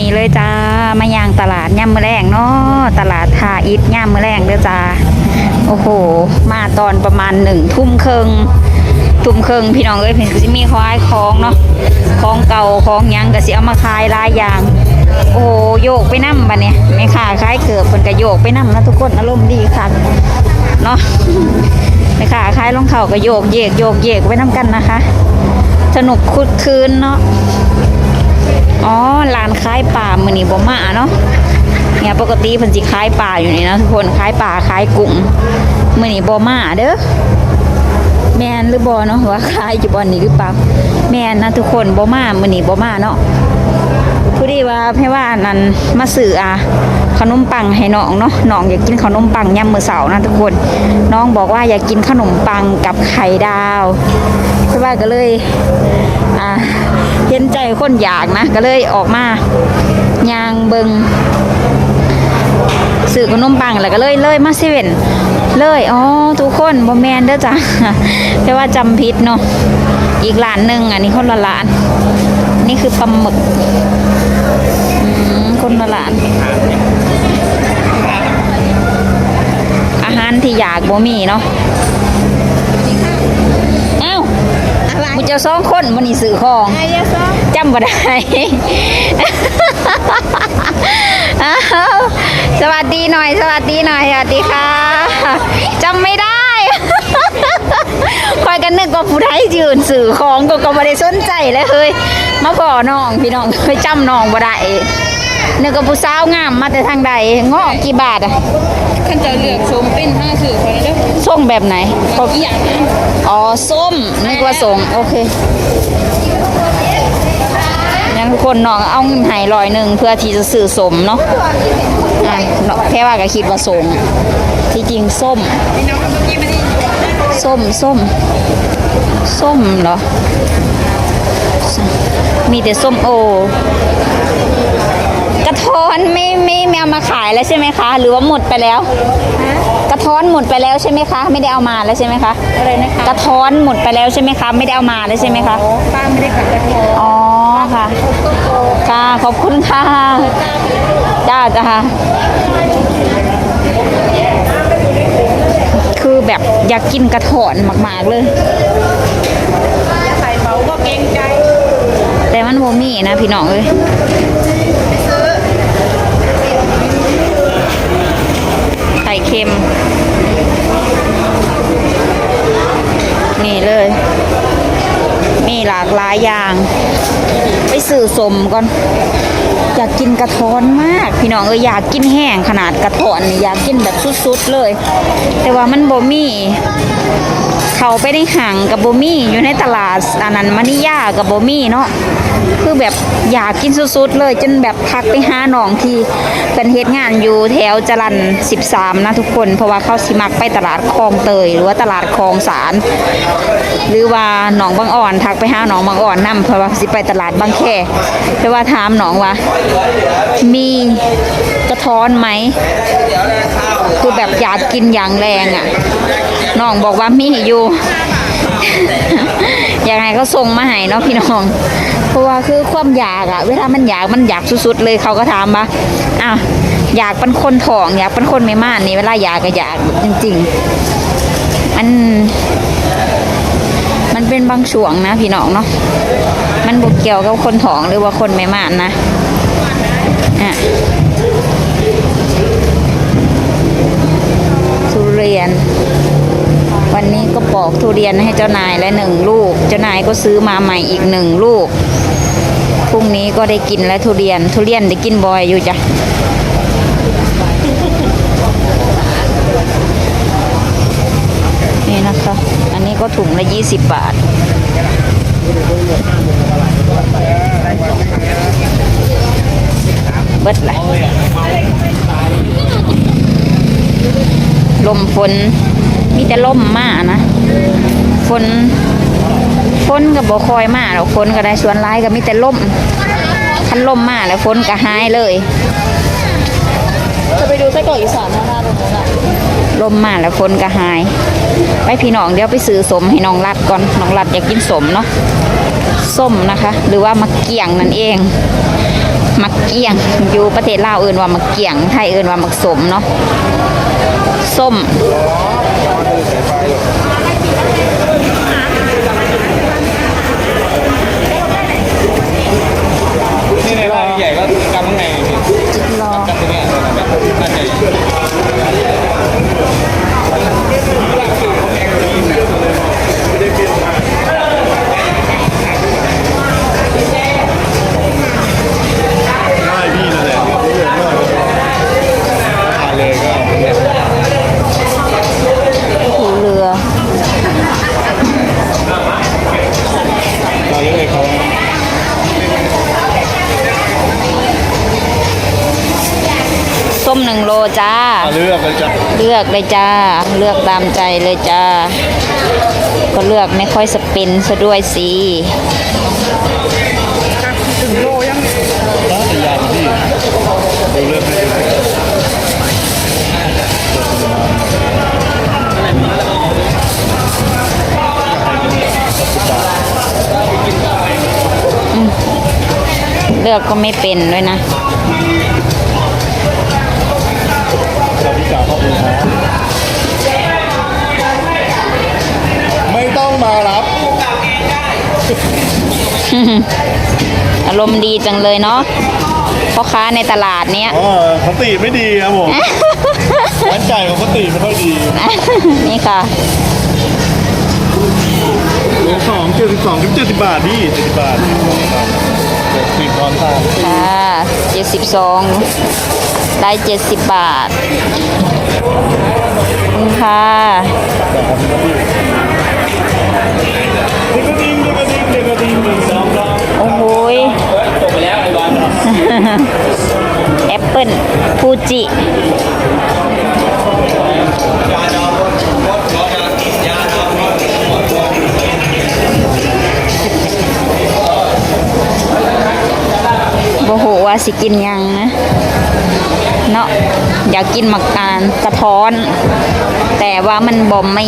นี้เลยจ้า มายางตลาดย่ำมือแรงเนาะตลาดทาอิฐย่ำมือแรงเด้อจ้า โอ้โห มาตอนประมาณหนึ่งทุ่มครึ่งทุ่มครึ่งพี่น้องเอ้ยพิ่สิมีควายของเนาะของเก่าของยังก็สิเอามาขายลายยาง โอ้โหโยกไปนํบัดเนี่ยแม่ค้าขายเกือบเพิ่นก็โยกไปนํนะทุกคนอารมณ์ดีค่ะเนาะแม่ค้าขายรองเท้าก็โยกเยกโยกเยกไปนํกันนะคะ สนุกคุดคืนเนาะ อ๋อลานค่ายป่ามือนี่บ่มาเนาะเนี่ยปกติเพิ่นสิค่ายป่าอยู่นี่นะทุกคนค่ายป่าค่ายกุ้งมือนี่บ่มาเด้อแมนหรือบ่เนาะว่าขายอยู่บ่อนนี่หรือเปล่าแมนนะทุกคนบ่มามือนี่บ่มาเนาะ ผู้ดีว่าแพ่ว่านั้นมาซื้ออะขนมปังให้น้องเนาะน้องอยากกินขนมปังยามมื้อเช้านะทุกคน น้องบอกว่าอยากกินขนมปังกับไข่ดาวแพ่ว่าก็เลยอ่าเห็นใจคนอยากนะ ก็เลยออกมายางเบิงสื่อขนมปังแล้วก็เลยเลยมาเซเว่นเลยอ๋อทุกคนบอมแมนเด้อจ้ะแค่ว่าจำผิดเนาะอีกร้านหนึ่งอันนี้คนละร้าน นี่คือปลาหมึกอืมคนละร้าน อาหารที่อยากบ่มีเนาะเอ้าอะไรมึงจะสองคนมันนี่สื่อของไอ้ยะซอจำบ่ได้อ้าวสวัสดีหน่อย สวัสดีหน่อย สวัสดีค่ะจำไม่ได้ คอยกันนึกว่าผู้ใดยืนสื่อของก็ก็ไม่ได้สนใจเลยเฮ้ยมาพอน้องพี่น้องเคยจำน้องบ่ได้นึกว่าผู้สาวงามมาแต่ทางใดเงาะกี่บาทอะขันจะเลือกชมเป็นห้าสื่อคนเด้อส่งแบบไหนขอกี่อย่างนะอ๋อส้มนึกว่าส่งโอเคงั้นทุกคนน้องเอาเงินใหายลอยหนึ่งเพื่อที่จะซื้อสมเนาะอะเนาะแค่ว่าก็คิดว่าส่งที่จริงส้ม ส้มส้ม ส้มเหรอ มีแต่ส้มโอ กระท้อนไม่ไม่ไม่เอามาขายแล้วใช่ไหมคะ หรือว่าหมดไปแล้ว กระท้อนหมดไปแล้วใช่ไหมคะ ไม่ได้เอามาแล้วใช่ไหมคะ อะไรนะคะ กระท้อนหมดไปแล้วใช่ไหมคะ ไม่ได้เอามาแล้วใช่ไหมคะป้าไม่ได้ขับกระโถอ๋อค่ะ ค่ะ ขอบคุณค่ะ จ้าจ้า คือแบบอยากกินกระถอนมาก ๆ เลยใส่เบาก็เกรงใจ แต่มันโมมี่นะพี่น้องเอ้ยไข่เค็ม นี่เลย มีหลากหลายอย่าง ไปสื่อสมก่อน อยากกินกระท้อนมาก พี่น้องเอออยากกินแห้งขนาดกระท้อนนี่อยากกินแบบสุดๆเลย แต่ว่ามันบ่มี เขาไปในห่างกับโบมี่อยู่ในตลาดอันนั้นมานิยากับโบมี่เนาะคือแบบอยากกินสุดๆเลยจนแบบทักไปหาหนองที่เป็นเฮ็ดงานอยู่แถวจรัน13 นะทุกคน เพราะว่าเขาสิมักไปตลาดคลองเตย หรือว่าตลาดคลองสาร หรือว่าหนองบางอ่อนทักไปหาหนองบางอ่อนนํเพราะว่าสิไปตลาดบางแคแต่ว่าถามหนองว่ามี กระท้อนไหม คือแบบอยากกินอย่างแรงอะน้องบอกว่ามีอยู่ ยังไงก็ส่งมาให้เนาะพี่น้องเพราะว่าคือความอยากอะเวลามันอยากมันอยากสุดๆเลยเขาก็ถามว่าอ้าวอยากเป็นคนท้อง อยากเป็นคนไม่ม่านนี่เวลาอยากก็อยากจริง ๆ มัน มันเป็นบางช่วงนะพี่น้องเนาะมันบกเกี่ยวกับคนท้องหรือว่าคนไม่ม่านนะอะทุ เรียน วันนี้ก็ปอกทุเรียนให้เจ้านายและหนึ่งลูก เจ้านายก็ซื้อมาใหม่อีกหนึ่งลูกพรุ่งนี้ก็ได้กินแล้วทุเรียน ทุเรียนได้กินบ่อยอยู่จ้ะนี่นะคะ อันนี้ก็ถุงละยี่สิบบาทเบิดละ ลมฝนมีแต่ลมมานะฝนฝนก็บ่คอยมาหรอกฝนก็ได้ส่วนร้ายก็มีแต่ลมคันลมมาแล้วฝนก็หายเลย จะไปดูไส้กรอกอีสานนะหน้าตรงนู้นอะลมมาแล้วฝนก็หาย ไปพี่น้องเดี๋ยวไปซื้อสมให้น้องรัดก่อนน้องรัดอยากกินสมเนาะส้มนะคะ หรือว่ามะเกี่ยงนั่นเองมักเกี้ยงอยู่ประเทศลาวเอื่นว่ามักเกี้ยงไทยเอื่นว่ามักสมเนาะ ส้ม เลือกเลยจ้า เลือกตามใจเลยจ้า ก็เลือกไม่ค่อยสเปนซะด้วยสิแล้วแต่ยานพี่เราเลือกให้เลือกก็ไม่เป็นด้วยนะเราพิจารณาขอมูลนะไม่ มารับอารมณ์ดีจังเลยเนาะพ่อค้าในตลาดเนี้ยอ๋อสติไม่ดีครับผมร้านไก่ของสติไม่ค่อยดี นี่ค่ะโลสองเจ็ดสิบสองถึงเจ็ดสิบบาทพี่เจ็ดสิบบาทเจ็ดสิบตอนทานค่ะเจ็ดสิบสองได้เจ็ดสิบบาทขอบคุณค่ะ เด็กกระดิ่งเด็กกระดิ่งเด็กกระดิ่งหนึ่งสองสามโอ้โหยตกไปแล้วไอ้บอลแอปเปิลฟูจิโบโหว่าสิกินหยังนะ เนาะอยากกินหมักการกระท้อน แต่ว่ามันบ่มไม่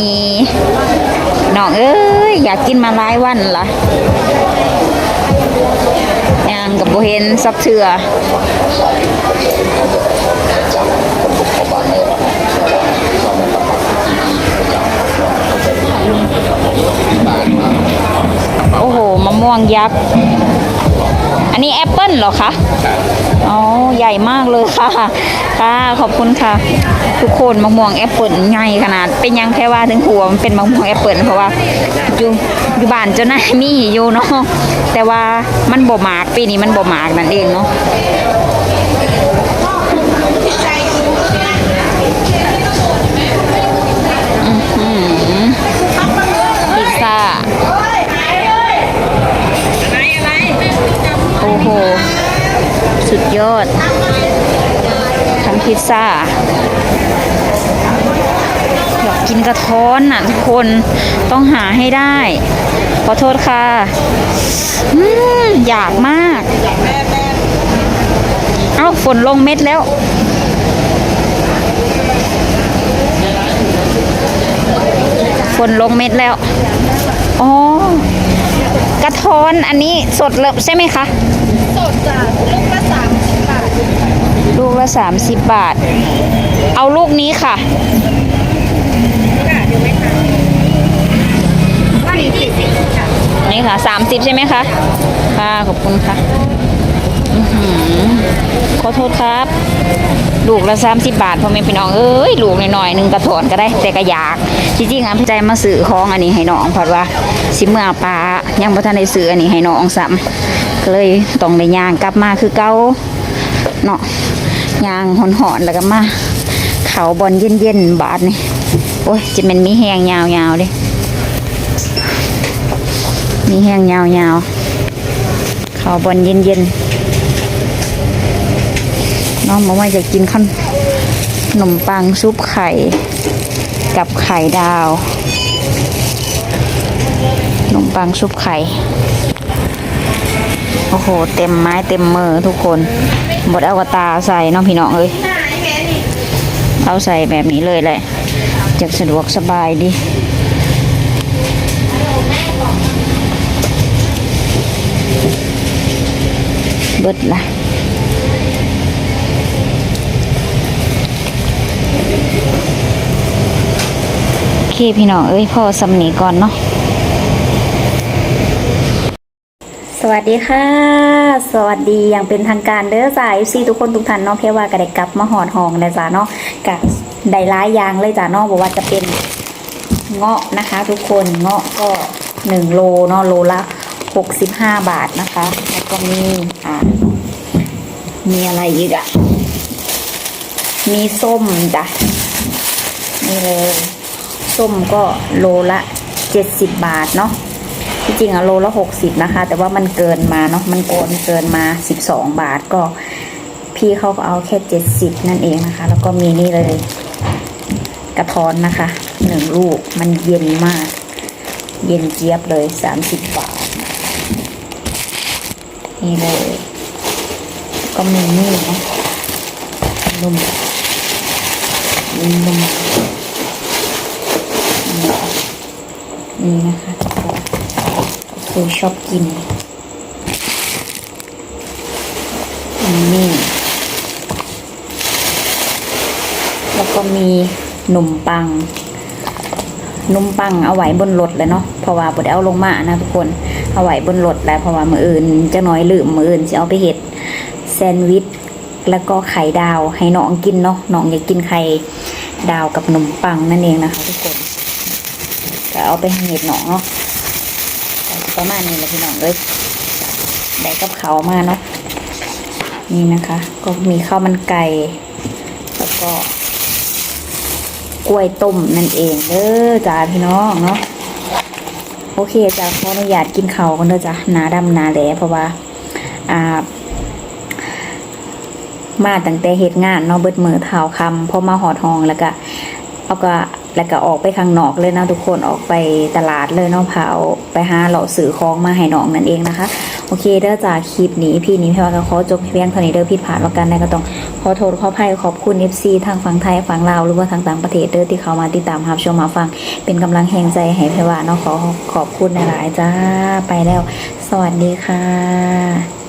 น้องเอ้ยอยากกินมาหลายวันละยังกับโบเห็นสักเถื่อโอ้โหมะม่วงยักษ์ อันนี้แอปเปิลเหรอคะอ๋อใหญ่มากเลยค่ะ ค่ะขอบคุณค่ะ ทุกคนมะม่วงแอปเปิลใหญ่ขนาด เป็นยังแค่ว่าถึงหัวมันเป็นมะม่วงแอปเปิลเพราะว่าอยู่อยู่บ้านเจ้านามีอยู่เนาะแต่ว่ามันบ่หมากปีนี้มันบ่หมากนั่นเองเนาะ ยอดทั้งพิซซ่าอยากกินกระท้อนน่ะทุกคนต้องหาให้ได้ ขอโทษค่ะอยากมาก เอ้าฝนลงเม็ดแล้วฝนลงเม็ดแล้ว อ๋อ กระท้อนอันนี้สดเลยใช่ไหมคะ สดจ้ะลูกละสามสิ ลูกละ 30 บาท เอาลูกนี้ค่ะสี่ค่ะนี่ค่ะ 30 ใช่ไหมคะ ค่ะ ขอบคุณค่ะอือหือขอโทษครับ ลูกละ30บาทพ่อแม่พี่น้องเอ้ยลูกหน่อยๆหนึ่งกระถอนก็ได้ แต่ก็อยากจริงๆอะพี่ใจมาซื้อของอันนี้ให้น้องเพราะว่า สิเมื่อปลายังบ่ทันได้ซื้ออันนี้ให้น้องซ้ำก็เลยต้องได้ย่างกลับมาคือเก่า เนาะยางหอนๆแล้วก็มาเขาบอลเย็นๆบาทนี่โอ้ยจะเป็นมีแหงยาวๆเด้มีแห้งยาวๆข้าบอลเย็นๆน้องบอกว่าจะกินขนขนมปังซุปไข่ กับไข่ดาวขนมปังซุปไข่ โอ้โห เต็มไม้เต็มมือทุกคน บดเอากระตาใส่น้องพี่น้องเลยเอาใส่แบบนี้เลยแหละจะสะดวกสบายดีเบิดละโอเคพี่น้องเอ้ยพอสำนีก่อนเนาะ สวัสดีค่ะ สวัสดีอย่างเป็นทางการเด้อสายซีทุกคนทุกท่านเนาะเพียว่าก็ได้กลับมาหอดหองเลยจ้าเนาะกับได้ร้ายยางเลยจ้าเนาะบอกว่าจะเป็นเงาะนะคะ ทุกคนเงาะก็หนึ่งโลเนาะโลละหกสิบห้าบาทนะคะแล้วก็มีอ่ามีอะไรอีกอะมีส้มจ้ะนี่เลยส้มก็โลละเจ็ดสิบบาทเนาะ ที่จริงอะโลละหกสิบนะคะ แต่ว่ามันเกินมาเนาะมันโกนเกินมาสิบสองบาทก็ พี่เขาก็เอาแค่เจ็ดสิบนั่นเองนะคะ แล้วก็มีนี่เลย กระท้อนนะคะหนึ่งลูกมันเย็นมาก เย็นเจี๊ยบเลยสามสิบบาท นี่เลย ก็มีนี่นะนมมีนมนี่ค่ะนี่นะคะ คนคือชอบกินนี่แล้วก็มีหนมปังนมปังเอาไว้บนรถเลยเนาะเพราะว่าบดเอาลงมานะทุกคนเอาไว้บนรถแล้วเพราะว่ามืออื่นจะน้อยลืมมืออื่นจะเอาไปเห็ดแซนด์วิชแล้วก็ไข่ดาวให้น้องกินเนาะน้องอยากกินไข่ดาวกับนมปังนั่นเองนะคะทุกคนก็เอาไปเห็ดน้องเนาะ ประมาณนี้แหละพี่น้องเลยได้กับเขามาเนาะนี่นะคะ ก็มีข้าวมันไก่แล้วก็ กล้วยต้มนั่นเองเด้อจ้าพี่น้องเนาะโอเคจ้าขออนุญาตกินเขากันเด้อจ้าหนาดำหนาแหลเพราะว่าอ่ามาตั้งแต่เหตุงานเนาะเบิดมือเท้าคำพอมาหอดห้องแล้วก็เอาก็ แล้วก็ออกไปข้างนอกเลยนะทุกคนออกไปตลาดเลยเนาะพาเอาไปหาเหล่าสื่อของมาให้น้องนั่นเองนะคะ โอเคเด้อจากคลิปนี้พี่นี้พี่ว่าก็ขอจบเพียงเท่านี้เด้อผิดพลาดแล้วกันนะก็ต้องขอโทษขออภัยขอบคุณ FC ทางฝั่งไทยฝั่งลาวหรือว่าทางต่างประเทศเด้อที่เขามาติดตามรับชมมาฟัง เป็นกำลังแห่งใจให้พี่ว่าเนาะขอขอบคุณหลายๆจ้าไปแล้ว สวัสดีค่ะ